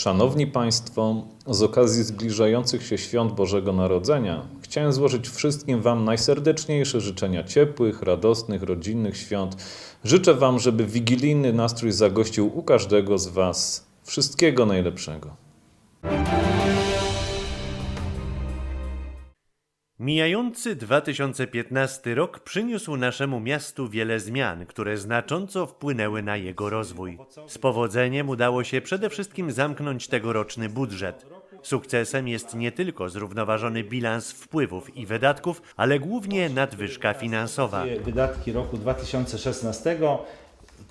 Szanowni Państwo, z okazji zbliżających się świąt Bożego Narodzenia chciałem złożyć wszystkim Wam najserdeczniejsze życzenia ciepłych, radosnych, rodzinnych świąt. Życzę Wam, żeby wigilijny nastrój zagościł u każdego z Was. Wszystkiego najlepszego. Mijający 2015 rok przyniósł naszemu miastu wiele zmian, które znacząco wpłynęły na jego rozwój. Z powodzeniem udało się przede wszystkim zamknąć tegoroczny budżet. Sukcesem jest nie tylko zrównoważony bilans wpływów i wydatków, ale głównie nadwyżka finansowa. Wydatki roku 2016,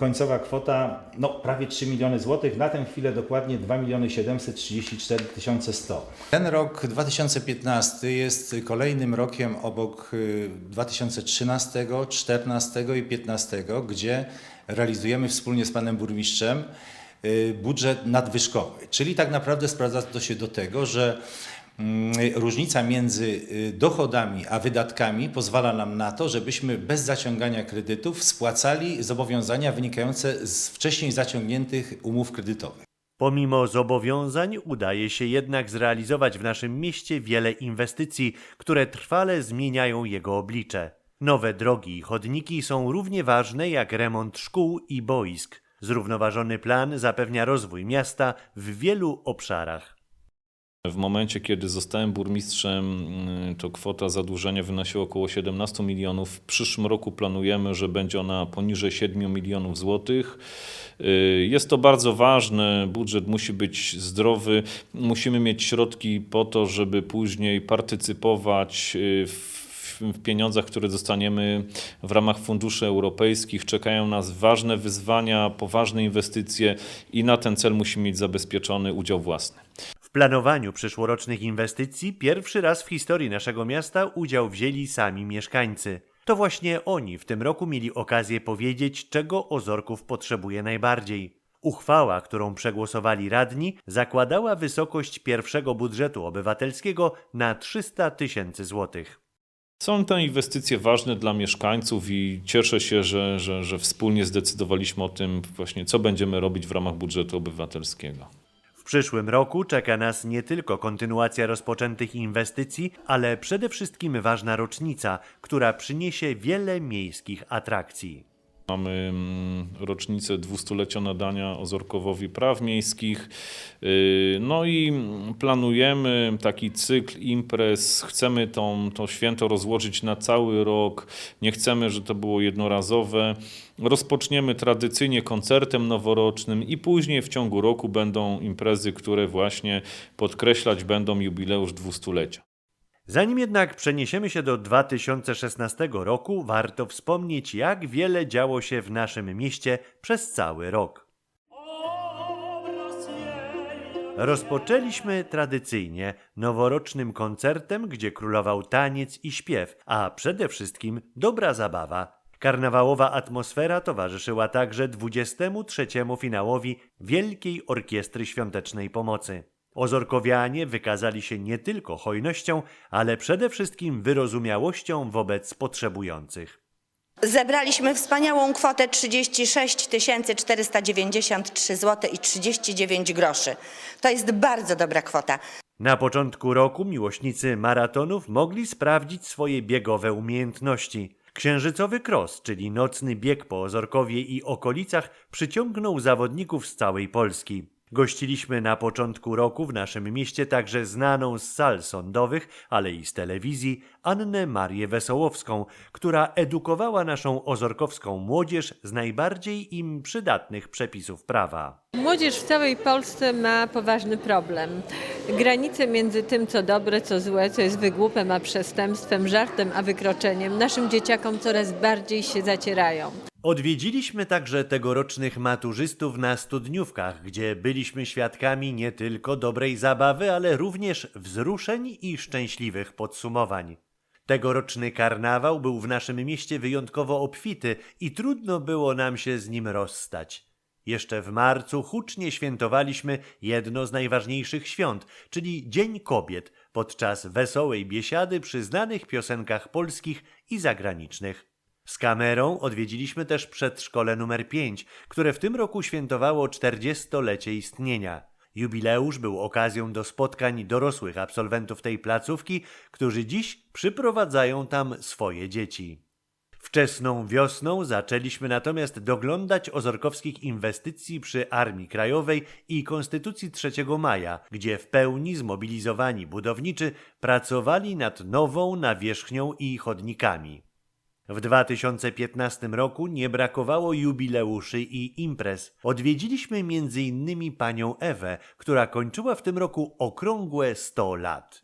końcowa kwota no, prawie 3 miliony złotych, na tę chwilę dokładnie 2 miliony 734 100. Ten rok 2015 jest kolejnym rokiem obok y, 2013, 2014 i 2015, gdzie realizujemy wspólnie z panem burmistrzem y, budżet nadwyżkowy. Czyli tak naprawdę sprowadza to się do tego, że różnica między y, dochodami a wydatkami pozwala nam na to, żebyśmy bez zaciągania kredytów spłacali zobowiązania wynikające z wcześniej zaciągniętych umów kredytowych. Pomimo zobowiązań udaje się jednak zrealizować w naszym mieście wiele inwestycji, które trwale zmieniają jego oblicze. Nowe drogi i chodniki są równie ważne jak remont szkół i boisk. Zrównoważony plan zapewnia rozwój miasta w wielu obszarach. W momencie, kiedy zostałem burmistrzem, y, to kwota zadłużenia wynosiła około 17 milionów. W przyszłym roku planujemy, że będzie ona poniżej 7 milionów złotych. Y, Jest to bardzo ważne. Budżet musi być zdrowy. Musimy mieć środki po to, żeby później partycypować y, w w pieniądzach, które dostaniemy w ramach funduszy europejskich. Czekają nas ważne wyzwania, poważne inwestycje i na ten cel musimy mieć zabezpieczony udział własny. W planowaniu przyszłorocznych inwestycji pierwszy raz w historii naszego miasta udział wzięli sami mieszkańcy. To właśnie oni w tym roku mieli okazję powiedzieć, czego Ozorków potrzebuje najbardziej. Uchwała, którą przegłosowali radni, zakładała wysokość pierwszego budżetu obywatelskiego na 300 tysięcy złotych. Są to inwestycje ważne dla mieszkańców i cieszę się, że, że, że wspólnie zdecydowaliśmy o tym właśnie, co będziemy robić w ramach budżetu obywatelskiego. Przyszłym roku czeka nas nie tylko kontynuacja rozpoczętych inwestycji, ale przede wszystkim ważna rocznica, która przyniesie wiele miejskich atrakcji. Mamy mm, rocznicę dwustulecia nadania Ozorkowowi praw miejskich. Yy, No i planujemy taki cykl imprez. Chcemy tą, to święto rozłożyć na cały rok. Nie chcemy, żeby to było jednorazowe. Rozpoczniemy tradycyjnie koncertem noworocznym i później w ciągu roku będą imprezy, które właśnie podkreślać będą jubileusz dwustulecia. Zanim jednak przeniesiemy się do 2016 roku, warto wspomnieć, jak wiele działo się w naszym mieście przez cały rok. Rozpoczęliśmy tradycyjnie noworocznym koncertem, gdzie królował taniec i śpiew, a przede wszystkim dobra zabawa. Karnawałowa atmosfera towarzyszyła także 23. finałowi Wielkiej Orkiestry Świątecznej Pomocy. Ozorkowianie wykazali się nie tylko hojnością, ale przede wszystkim wyrozumiałością wobec potrzebujących. Zebraliśmy wspaniałą kwotę 36 493 zł i 39 groszy. To jest bardzo dobra kwota. Na początku roku miłośnicy maratonów mogli sprawdzić swoje biegowe umiejętności. Księżycowy cross, czyli nocny bieg po Ozorkowie i okolicach, przyciągnął zawodników z całej Polski. Gościliśmy na początku roku w naszym mieście także znaną z sal sądowych, ale i z telewizji, Annę Marię Wesołowską, która edukowała naszą ozorkowską młodzież z najbardziej im przydatnych przepisów prawa. Młodzież w całej Polsce ma poważny problem. Granice między tym, co dobre, co złe, co jest wygłupem, a przestępstwem, żartem, a wykroczeniem, naszym dzieciakom coraz bardziej się zacierają. Odwiedziliśmy także tegorocznych maturzystów na studniówkach, gdzie byliśmy świadkami nie tylko dobrej zabawy, ale również wzruszeń i szczęśliwych podsumowań. Tegoroczny karnawał był w naszym mieście wyjątkowo obfity i trudno było nam się z nim rozstać. Jeszcze w marcu hucznie świętowaliśmy jedno z najważniejszych świąt, czyli Dzień Kobiet, podczas wesołej biesiady przy znanych piosenkach polskich i zagranicznych. Z kamerą odwiedziliśmy też przedszkole numer 5, które w tym roku świętowało 40-lecie istnienia. Jubileusz był okazją do spotkań dorosłych absolwentów tej placówki, którzy dziś przyprowadzają tam swoje dzieci. Wczesną wiosną zaczęliśmy natomiast doglądać ozorkowskich inwestycji przy Armii Krajowej i Konstytucji 3 maja, gdzie w pełni zmobilizowani budowniczy pracowali nad nową nawierzchnią i chodnikami. W 2015 roku nie brakowało jubileuszy i imprez. Odwiedziliśmy m.in. panią Ewę, która kończyła w tym roku okrągłe 100 lat.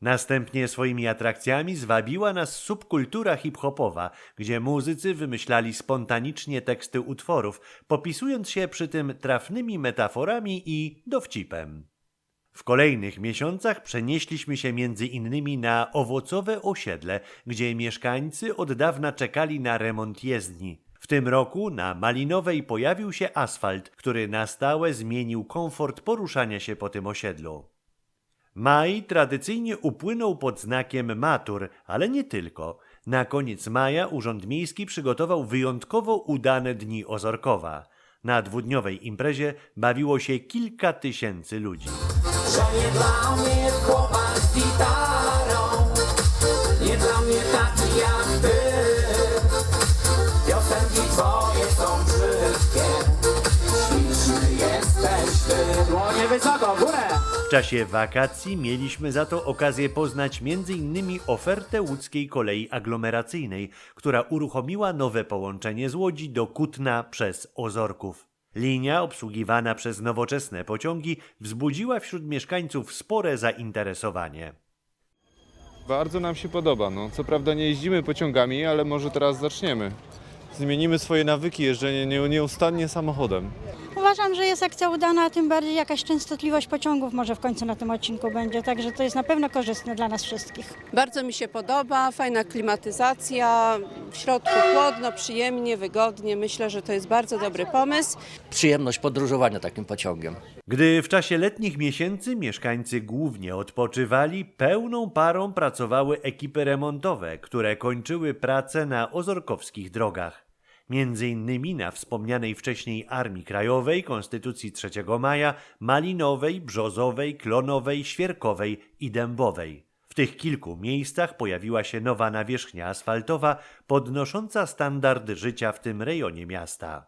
Następnie swoimi atrakcjami zwabiła nas subkultura hip-hopowa, gdzie muzycy wymyślali spontanicznie teksty utworów, popisując się przy tym trafnymi metaforami i dowcipem. W kolejnych miesiącach przenieśliśmy się między innymi na owocowe osiedle, gdzie mieszkańcy od dawna czekali na remont jezdni. W tym roku na Malinowej pojawił się asfalt, który na stałe zmienił komfort poruszania się po tym osiedlu. Maj tradycyjnie upłynął pod znakiem matur, ale nie tylko. Na koniec maja Urząd Miejski przygotował wyjątkowo udane dni Ozorkowa. Na dwudniowej imprezie bawiło się kilka tysięcy ludzi. że nie dla mnie chłopak z gitarą, nie dla mnie taki jak ty. Piosenki twoje Dłonie wysoko, w górę! W czasie wakacji mieliśmy za to okazję poznać m.in. ofertę łódzkiej kolei aglomeracyjnej, która uruchomiła nowe połączenie z Łodzi do Kutna przez Ozorków. Linia obsługiwana przez nowoczesne pociągi wzbudziła wśród mieszkańców spore zainteresowanie. Bardzo nam się podoba. No, co prawda nie jeździmy pociągami, ale może teraz zaczniemy. Zmienimy swoje nawyki jeżdżenia nie- nieustannie samochodem. Uważam, że jest akcja udana, a tym bardziej jakaś częstotliwość pociągów może w końcu na tym odcinku będzie, także to jest na pewno korzystne dla nas wszystkich. Bardzo mi się podoba, fajna klimatyzacja, w środku chłodno, przyjemnie, wygodnie. Myślę, że to jest bardzo dobry pomysł. przyjemność podróżowania takim pociągiem. Gdy w czasie letnich miesięcy mieszkańcy głównie odpoczywali, pełną parą pracowały ekipy remontowe, które kończyły pracę na ozorkowskich drogach. Między innymi na wspomnianej wcześniej Armii Krajowej, Konstytucji 3 maja, Malinowej, Brzozowej, Klonowej, Świerkowej i Dębowej. W tych kilku miejscach pojawiła się nowa nawierzchnia asfaltowa, podnosząca standardy życia w tym rejonie miasta.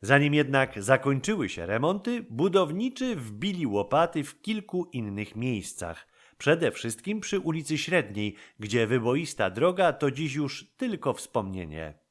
Zanim jednak zakończyły się remonty, budowniczy wbili łopaty w kilku innych miejscach. Przede wszystkim przy ulicy Średniej, gdzie wyboista droga to dziś już tylko wspomnienie.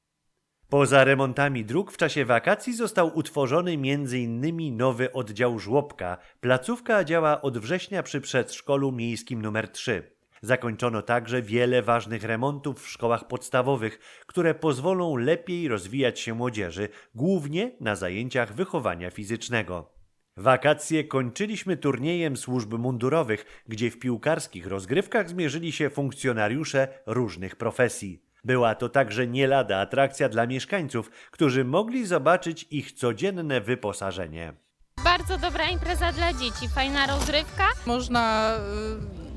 Poza remontami dróg w czasie wakacji został utworzony m.in. nowy oddział żłobka. Placówka działa od września przy przedszkolu miejskim nr 3. Zakończono także wiele ważnych remontów w szkołach podstawowych, które pozwolą lepiej rozwijać się młodzieży, głównie na zajęciach wychowania fizycznego. Wakacje kończyliśmy turniejem służb mundurowych, gdzie w piłkarskich rozgrywkach zmierzyli się funkcjonariusze różnych profesji. Była to także nie lada atrakcja dla mieszkańców, którzy mogli zobaczyć ich codzienne wyposażenie. Bardzo dobra impreza dla dzieci, fajna rozrywka. Można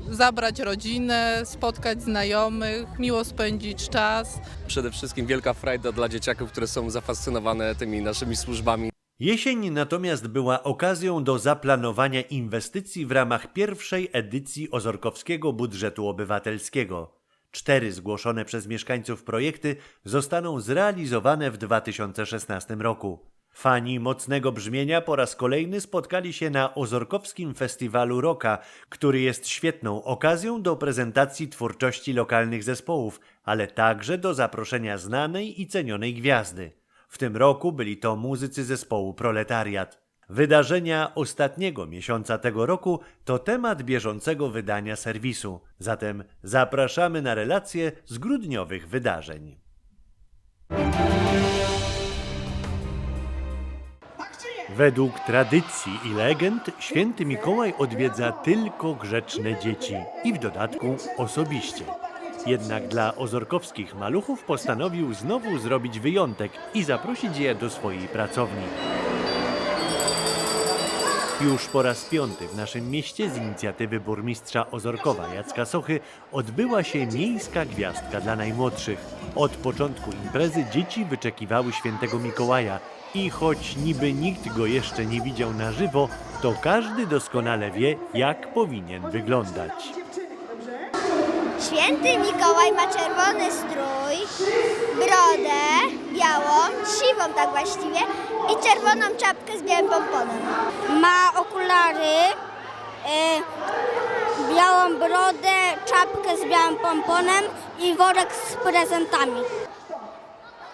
y, zabrać rodzinę, spotkać znajomych, miło spędzić czas. Przede wszystkim wielka frajda dla dzieciaków, które są zafascynowane tymi naszymi służbami. Jesień natomiast była okazją do zaplanowania inwestycji w ramach pierwszej edycji Ozorkowskiego Budżetu Obywatelskiego. Cztery zgłoszone przez mieszkańców projekty zostaną zrealizowane w 2016 roku. Fani mocnego brzmienia po raz kolejny spotkali się na Ozorkowskim Festiwalu Rocka, który jest świetną okazją do prezentacji twórczości lokalnych zespołów, ale także do zaproszenia znanej i cenionej gwiazdy. W tym roku byli to muzycy zespołu Proletariat. Wydarzenia ostatniego miesiąca tego roku to temat bieżącego wydania serwisu. Zatem zapraszamy na relacje z grudniowych wydarzeń. Według tradycji i legend święty Mikołaj odwiedza tylko grzeczne dzieci i w dodatku osobiście. Jednak dla ozorkowskich maluchów postanowił znowu zrobić wyjątek i zaprosić je do swojej pracowni. Już po raz piąty w naszym mieście z inicjatywy burmistrza Ozorkowa Jacka Sochy odbyła się miejska gwiazdka dla najmłodszych. Od początku imprezy dzieci wyczekiwały świętego Mikołaja i choć niby nikt go jeszcze nie widział na żywo, to każdy doskonale wie, jak powinien wyglądać. Święty Mikołaj ma czerwony strój, brodę białą, siwą tak właściwie i czerwoną czapkę z białym pomponem. Ma okulary, y, białą brodę, czapkę z białym pomponem i worek z prezentami.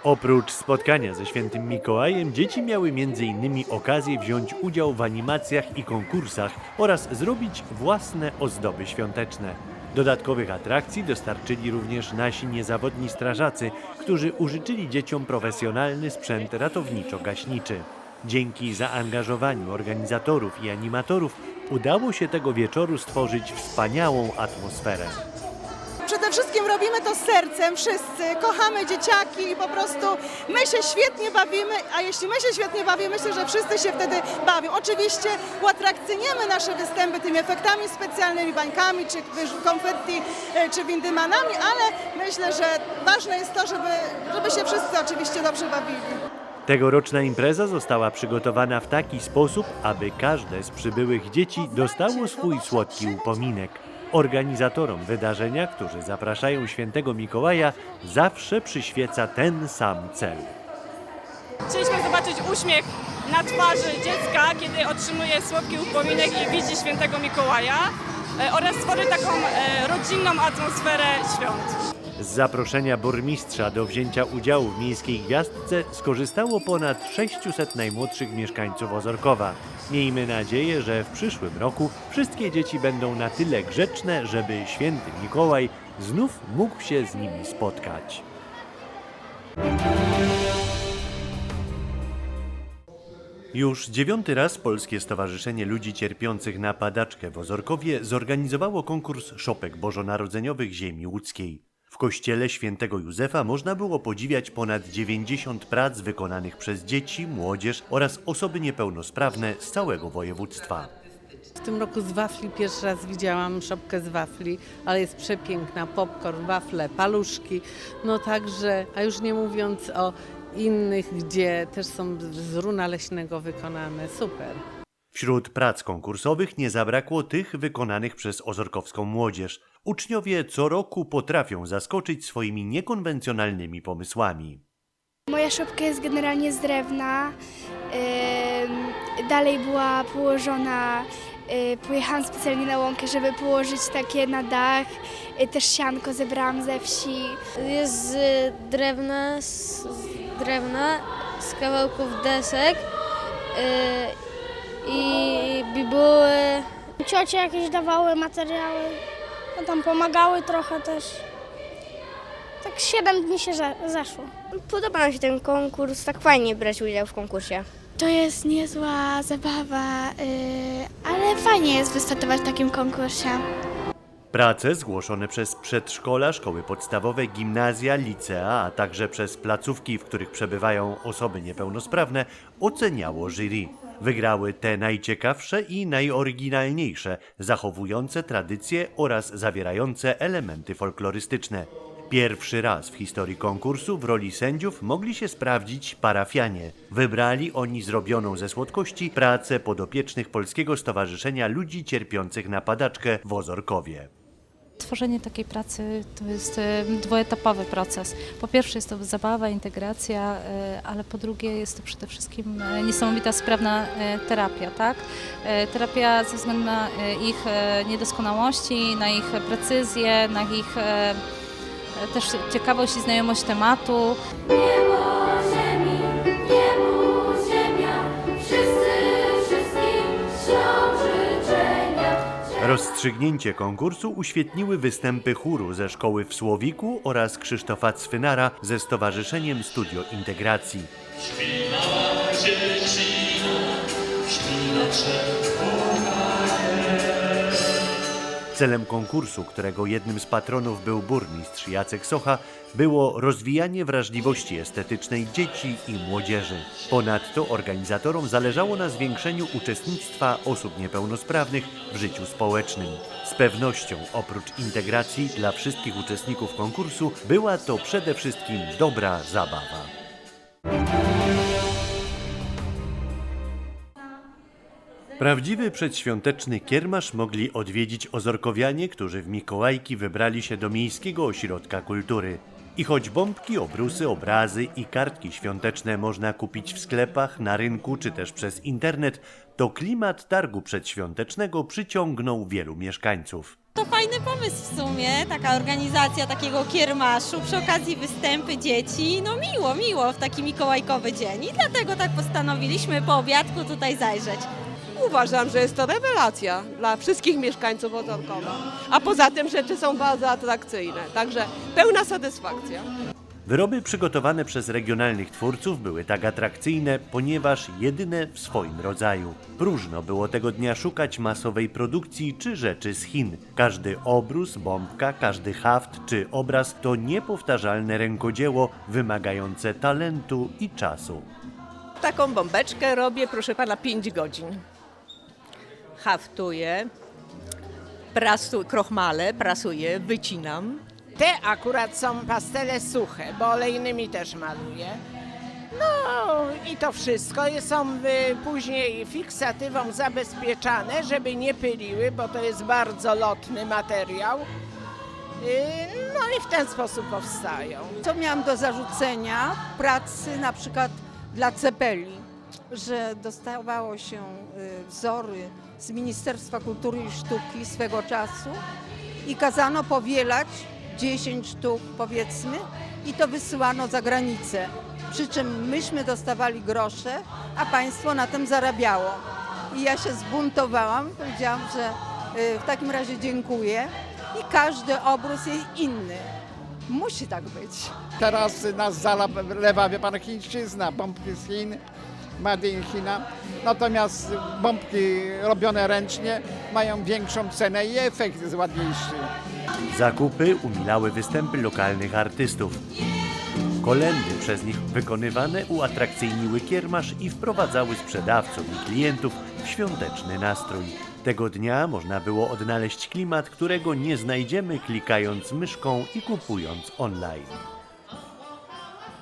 Oprócz spotkania ze świętym Mikołajem, dzieci miały m.in. okazję wziąć udział w animacjach i konkursach oraz zrobić własne ozdoby świąteczne. Dodatkowych atrakcji dostarczyli również nasi niezawodni strażacy, którzy użyczyli dzieciom profesjonalny sprzęt ratowniczo-gaśniczy. Dzięki zaangażowaniu organizatorów i animatorów udało się tego wieczoru stworzyć wspaniałą atmosferę. Przede wszystkim robimy to z sercem, wszyscy. Kochamy dzieciaki i po prostu my się świetnie bawimy, a jeśli my się świetnie bawimy, myślę, że wszyscy się wtedy bawią. Oczywiście uatrakcyjniemy nasze występy tymi efektami specjalnymi, bańkami, czy konfetti, e, czy windymanami, ale myślę, że ważne jest to, żeby, żeby się wszyscy oczywiście dobrze bawili. Tegoroczna impreza została przygotowana w taki sposób, aby każde z przybyłych dzieci dostało swój słodki upominek. Organizatorom wydarzenia, którzy zapraszają świętego Mikołaja, zawsze przyświeca ten sam cel. Chcieliśmy zobaczyć uśmiech na twarzy dziecka, kiedy otrzymuje słodki upominek i widzi świętego Mikołaja e, oraz stworzyć taką e, rodzinną atmosferę świąt. Z zaproszenia burmistrza do wzięcia udziału w miejskiej gwiazdce skorzystało ponad 600 najmłodszych mieszkańców Ozorkowa. Miejmy nadzieję, że w przyszłym roku wszystkie dzieci będą na tyle grzeczne, żeby święty Mikołaj znów mógł się z nimi spotkać. Już dziewiąty raz Polskie Stowarzyszenie Ludzi Cierpiących na Padaczkę w Ozorkowie zorganizowało konkurs szopek bożonarodzeniowych ziemi łódzkiej. W kościele świętego Józefa można było podziwiać ponad 90 prac wykonanych przez dzieci, młodzież oraz osoby niepełnosprawne z całego województwa. W tym roku z wafli pierwszy raz widziałam szopkę z wafli, ale jest przepiękna. Popcorn, wafle, paluszki. No także, a już nie mówiąc o innych, gdzie też są z runa leśnego wykonane. Super. Wśród prac konkursowych nie zabrakło tych wykonanych przez ozorkowską młodzież. Uczniowie co roku potrafią zaskoczyć swoimi niekonwencjonalnymi pomysłami. Moja szopka jest generalnie z drewna. Dalej była położona, y, pojechałam specjalnie na łąkę, żeby położyć takie na dach. Y, Też sianko zebrałam ze wsi. Jest z drewna, z z drewna, z kawałków desek yy, i bibuły. Ciocie jakieś dawały materiały, no tam pomagały trochę też. Tak 7 dni się zaszło. Podoba nam się ten konkurs, tak fajnie brać udział w konkursie. To jest niezła zabawa, y, ale fajnie jest wystartować w takim konkursie. Prace zgłoszone przez przedszkola, szkoły podstawowe, gimnazja, licea, a także przez placówki, w których przebywają osoby niepełnosprawne, oceniało jury. Wygrały te najciekawsze i najoryginalniejsze, zachowujące tradycje oraz zawierające elementy folklorystyczne. Pierwszy raz w historii konkursu w roli sędziów mogli się sprawdzić parafianie. Wybrali oni zrobioną ze słodkości pracę podopiecznych Polskiego Stowarzyszenia Ludzi Cierpiących na Padaczkę w Ozorkowie. Tworzenie takiej pracy to jest dwuetapowy proces. Po pierwsze jest to zabawa, integracja, e, ale po drugie jest to przede wszystkim e, niesamowita sprawna e, terapia, tak? Terapia ze względu na ich niedoskonałości, na ich precyzję, na ich też ciekawość i znajomość tematu. Rozstrzygnięcie konkursu uświetniły występy chóru ze szkoły w Słowiku oraz Krzysztofa Cwynara ze Stowarzyszeniem Studio Integracji. Dziecina, Celem konkursu, którego jednym z patronów był burmistrz Jacek Socha, było rozwijanie wrażliwości estetycznej dzieci i młodzieży. Ponadto organizatorom zależało na zwiększeniu uczestnictwa osób niepełnosprawnych w życiu społecznym. Z pewnością oprócz integracji dla wszystkich uczestników konkursu była to przede wszystkim dobra zabawa. Prawdziwy przedświąteczny kiermasz mogli odwiedzić ozorkowianie, którzy w Mikołajki wybrali się do Miejskiego Ośrodka Kultury. I choć bombki, obrusy, obrazy i kartki świąteczne można kupić w sklepach, na rynku czy też przez internet, to klimat targu przedświątecznego przyciągnął wielu mieszkańców. To fajny pomysł w sumie, taka organizacja takiego kiermaszu, przy okazji występy dzieci. No miło, miło w taki mikołajkowy dzień i dlatego tak postanowiliśmy po obiadku tutaj zajrzeć. Uważam, że jest to rewelacja dla wszystkich mieszkańców Ozorkowa. A poza tym rzeczy są bardzo atrakcyjne, także pełna satysfakcja. Wyroby przygotowane przez regionalnych twórców były tak atrakcyjne, ponieważ jedyne w swoim rodzaju. Próżno było tego dnia szukać masowej produkcji czy rzeczy z Chin. Każdy obrus, bombka, każdy haft czy obraz to niepowtarzalne rękodzieło wymagające talentu i czasu. Taką bombeczkę robię, proszę pana, 5 godzin. Haftuję, prasu, krochmalę, prasuję, wycinam. Te akurat są pastele suche, bo olejnymi też maluję. No i to wszystko są y, później fiksatywą zabezpieczane, żeby nie pyliły, bo to jest bardzo lotny materiał. Y, No i w ten sposób powstają. Co miałam do zarzucenia pracy na przykład dla Cepeli, że dostawało się y, wzory z Ministerstwa Kultury i Sztuki swego czasu i kazano powielać 10 sztuk powiedzmy i to wysyłano za granicę. Przy czym myśmy dostawali grosze, a państwo na tym zarabiało. I ja się zbuntowałam, powiedziałam, że y, w takim razie dziękuję i każdy obrus jest inny. Musi tak być. Teraz nas zalewa, wie pan, chińszczyzna, bombki z Chin, Made in China. Natomiast bombki robione ręcznie mają większą cenę i efekt jest ładniejszy. Zakupy umilały występy lokalnych artystów. Kolendy przez nich wykonywane uatrakcyjniły kiermasz i wprowadzały sprzedawców i klientów w świąteczny nastrój. Tego dnia można było odnaleźć klimat, którego nie znajdziemy klikając myszką i kupując online.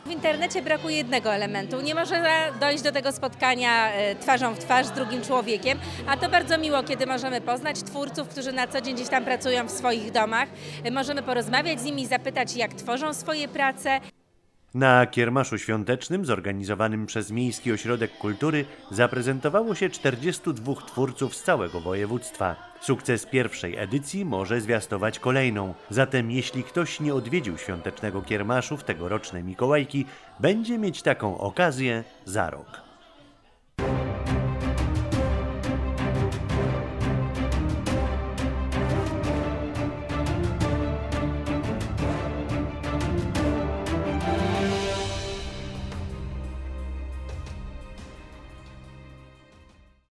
W internecie brakuje jednego elementu. Nie można dojść do tego spotkania e, twarzą w twarz z drugim człowiekiem, a to bardzo miło, kiedy możemy poznać twórców, którzy na co dzień gdzieś tam pracują w swoich domach. E, Możemy porozmawiać z nimi, zapytać, jak tworzą swoje prace. Na kiermaszu świątecznym zorganizowanym przez Miejski Ośrodek Kultury zaprezentowało się 42 twórców z całego województwa. Sukces pierwszej edycji może zwiastować kolejną. Zatem jeśli ktoś nie odwiedził świątecznego kiermaszu w tegoroczne Mikołajki, będzie mieć taką okazję za rok.